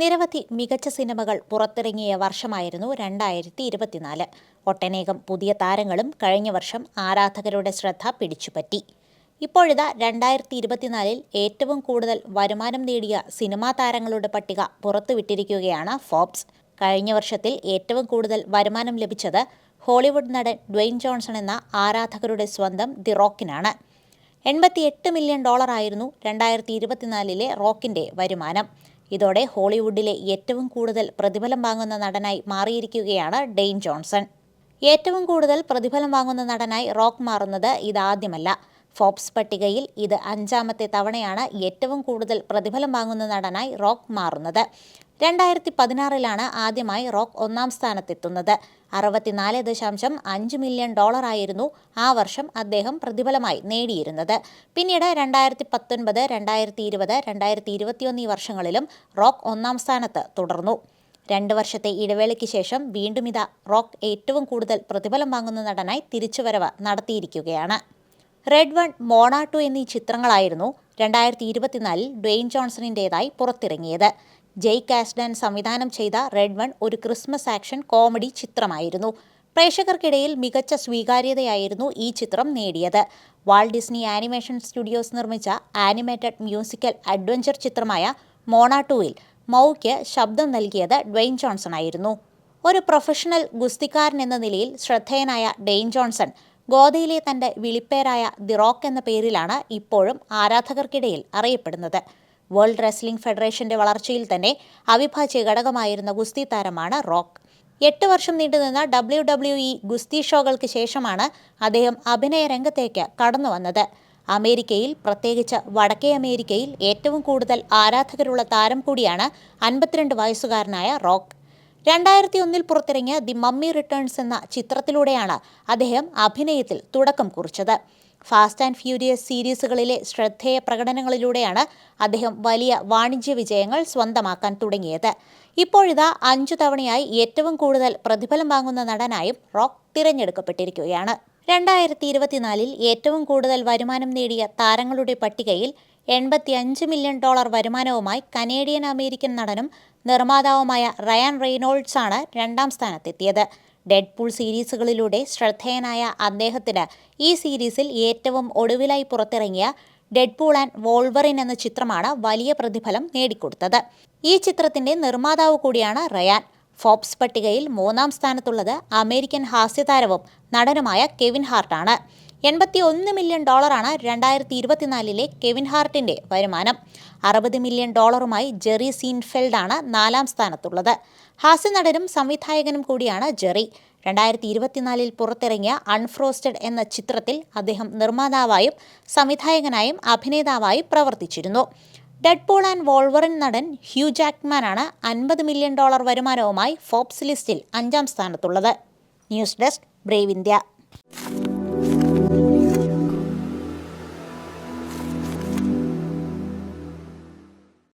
നിരവധി മികച്ച സിനിമകൾ പുറത്തിറങ്ങിയ വർഷമായിരുന്നു രണ്ടായിരത്തി ഇരുപത്തിനാല് ഒട്ടനേകം പുതിയ താരങ്ങളും കഴിഞ്ഞ വർഷം ആരാധകരുടെ ശ്രദ്ധ പിടിച്ചുപറ്റി. ഇപ്പോഴിതാ രണ്ടായിരത്തി ഇരുപത്തിനാലിൽ ഏറ്റവും കൂടുതൽ വരുമാനം നേടിയ സിനിമാ താരങ്ങളുടെ പട്ടിക പുറത്തുവിട്ടിരിക്കുകയാണ് ഫോബ്സ്. കഴിഞ്ഞ വർഷത്തിൽ ഏറ്റവും കൂടുതൽ വരുമാനം ലഭിച്ചത് ഹോളിവുഡ് നടൻ ഡ്വെയിൻ ജോൺസൺ എന്ന ആരാധകരുടെ സ്വന്തം ദി റോക്കിനാണ്. എൺപത്തിയെട്ട് മില്യൺ ഡോളറായിരുന്നു രണ്ടായിരത്തി ഇരുപത്തിനാലിലെ റോക്കിന്റെ വരുമാനം. ഇതോടെ ഹോളിവുഡിലെ ഏറ്റവും കൂടുതൽ പ്രതിഫലം വാങ്ങുന്ന നടനായി മാറിയിരിക്കുകയാണ് ഡെയ്ൻ ജോൺസൺ. ഏറ്റവും കൂടുതൽ പ്രതിഫലം വാങ്ങുന്ന നടനായി റോക്ക് മാറുന്നത് ഇതാദ്യമല്ല. ഫോബ്സ് പട്ടികയിൽ ഇത് അഞ്ചാമത്തെ തവണയാണ് ഏറ്റവും കൂടുതൽ പ്രതിഫലം വാങ്ങുന്ന നടനായി റോക്ക് മാറുന്നത്. രണ്ടായിരത്തി പതിനാറിലാണ് ആദ്യമായി റോക്ക് ഒന്നാം സ്ഥാനത്തെത്തുന്നത്. അറുപത്തിനാല് ദശാംശം അഞ്ച് മില്യൺ ഡോളറായിരുന്നു ആ വർഷം അദ്ദേഹം പ്രതിഫലമായി നേടിയിരുന്നത്. പിന്നീട് രണ്ടായിരത്തി പത്തൊൻപത് രണ്ടായിരത്തി ഇരുപത് രണ്ടായിരത്തി ഇരുപത്തിയൊന്ന് ഈ വർഷങ്ങളിലും റോക്ക് ഒന്നാം സ്ഥാനത്ത് തുടർന്നു. രണ്ട് വർഷത്തെ ഇടവേളയ്ക്ക് ശേഷം വീണ്ടും ഇതാ റോക്ക് ഏറ്റവും കൂടുതൽ പ്രതിഫലം വാങ്ങുന്ന നടനായി തിരിച്ചുവരവ് നടത്തിയിരിക്കുകയാണ്. റെഡ് വൺ മോണ ടു എന്നീ ചിത്രങ്ങളായിരുന്നു രണ്ടായിരത്തി ഇരുപത്തിനാലിൽ ഡ്വെയിൻ ജോൺസണിന്റെതായി പുറത്തിറങ്ങിയത്. ജയ് കാസ്ഡൻ സംവിധാനം ചെയ്ത റെഡ് വൺ ഒരു ക്രിസ്മസ് ആക്ഷൻ കോമഡി ചിത്രമായിരുന്നു. പ്രേക്ഷകർക്കിടയിൽ മികച്ച സ്വീകാര്യതയായിരുന്നു ഈ ചിത്രം നേടിയത്. വാൾ ഡിസ്നി ആനിമേഷൻ സ്റ്റുഡിയോസ് നിർമ്മിച്ച ആനിമേറ്റഡ് മ്യൂസിക്കൽ അഡ്വഞ്ചർ ചിത്രമായ മോണ ടൂയിൽ മൗയ്ക്ക് ശബ്ദം നൽകിയത് ഡ്വെയിൻ ജോൺസൺ ആയിരുന്നു. ഒരു പ്രൊഫഷണൽ ഗുസ്തിക്കാരൻ എന്ന നിലയിൽ ശ്രദ്ധേയനായ ഡെയിൻ ജോൺസൺ ഗോദയിലെ തന്റെ വിളിപ്പേരായ ദി റോക്ക് എന്ന പേരിലാണ് ഇപ്പോഴും ആരാധകർക്കിടയിൽ അറിയപ്പെടുന്നത്. വേൾഡ് റെസ്ലിംഗ് ഫെഡറേഷന്റെ വളർച്ചയിൽ തന്നെ അവിഭാജ്യ ഘടകമായിരുന്ന ഗുസ്തി താരമാണ് റോക്ക്. എട്ട് വർഷം നീണ്ടുനിന്ന ഡബ്ല്യു ഡബ്ല്യു ഇ ഗുസ്തി ഷോകൾക്ക് ശേഷമാണ് അദ്ദേഹം അഭിനയ രംഗത്തേക്ക് കടന്നു വന്നത്. അമേരിക്കയിൽ പ്രത്യേകിച്ച് വടക്കേ അമേരിക്കയിൽ ഏറ്റവും കൂടുതൽ ആരാധകരുള്ള താരം കൂടിയാണ് അൻപത്തിരണ്ട് വയസ്സുകാരനായ റോക്ക്. രണ്ടായിരത്തി ഒന്നിൽ പുറത്തിറങ്ങിയ ദി മമ്മി റിട്ടേൺസ് എന്ന ചിത്രത്തിലൂടെയാണ് അദ്ദേഹം അഭിനയത്തിൽ തുടക്കം കുറിച്ചത്. ഫാസ്റ്റ് ആൻഡ് ഫ്യൂരിയസ് സീരീസുകളിലെ ശ്രദ്ധേയ പ്രകടനങ്ങളിലൂടെയാണ് അദ്ദേഹം വലിയ വാണിജ്യ വിജയങ്ങൾ സ്വന്തമാക്കാൻ തുടങ്ങിയത്. ഇപ്പോഴിതാ അഞ്ചു തവണയായി ഏറ്റവും കൂടുതൽ പ്രതിഫലം വാങ്ങുന്ന നടനായും റോക്ക് തിരഞ്ഞെടുക്കപ്പെട്ടിരിക്കുകയാണ്. രണ്ടായിരത്തി ഇരുപത്തിനാലിൽ ഏറ്റവും കൂടുതൽ വരുമാനം നേടിയ താരങ്ങളുടെ പട്ടികയിൽ എൺപത്തിയഞ്ച് മില്യൺ ഡോളർ വരുമാനവുമായി കനേഡിയൻ അമേരിക്കൻ നടനും നിർമ്മാതാവുമായ റയാൻ റെയ്നോൾഡ്സ് ആണ് രണ്ടാം സ്ഥാനത്തെത്തിയത്. ഡെഡ് പൂൾ സീരീസുകളിലൂടെ ശ്രദ്ധേയനായ അദ്ദേഹത്തിന് ഈ സീരീസിൽ ഏറ്റവും ഒടുവിലായി പുറത്തിറങ്ങിയ ഡെഡ് പൂൾ ആൻഡ് വോൾവറിൻ എന്ന ചിത്രമാണ് വലിയ പ്രതിഫലം നേടിക്കൊടുത്തത്. ഈ ചിത്രത്തിന്റെ നിർമ്മാതാവ് കൂടിയാണ് റയാൻ. ഫോബ്സ് പട്ടികയിൽ മൂന്നാം സ്ഥാനത്തുള്ളത് അമേരിക്കൻ ഹാസ്യതാരവും നടനുമായ കെവിൻ ഹാർട്ടാണ്. എൺപത്തി ഒന്ന് മില്യൺ ഡോളറാണ് രണ്ടായിരത്തി ഇരുപത്തിനാലിലെ കെവിൻ ഹാർട്ടിന്റെ വരുമാനം. അറുപത് മില്യൺ ഡോളറുമായി ജെറി സീൻഫെൽഡാണ് നാലാം സ്ഥാനത്തുള്ളത്. ഹാസ്യനടനും സംവിധായകനും കൂടിയാണ് ജെറി. രണ്ടായിരത്തി ഇരുപത്തിനാലിൽ പുറത്തിറങ്ങിയ അൺഫ്രോസ്റ്റഡ് എന്ന ചിത്രത്തിൽ അദ്ദേഹം നിർമ്മാതാവായും സംവിധായകനായും അഭിനേതാവായും പ്രവർത്തിച്ചിരുന്നു. ഡെഡ് പോൾ ആൻഡ് വോൾവറിൻ നടൻ ഹ്യൂ ജാക്മാനാണ് അൻപത് മില്യൺ ഡോളർ വരുമാനവുമായി ഫോബ്സ് ലിസ്റ്റിൽ അഞ്ചാം സ്ഥാനത്തുള്ളത്. News desk brave India.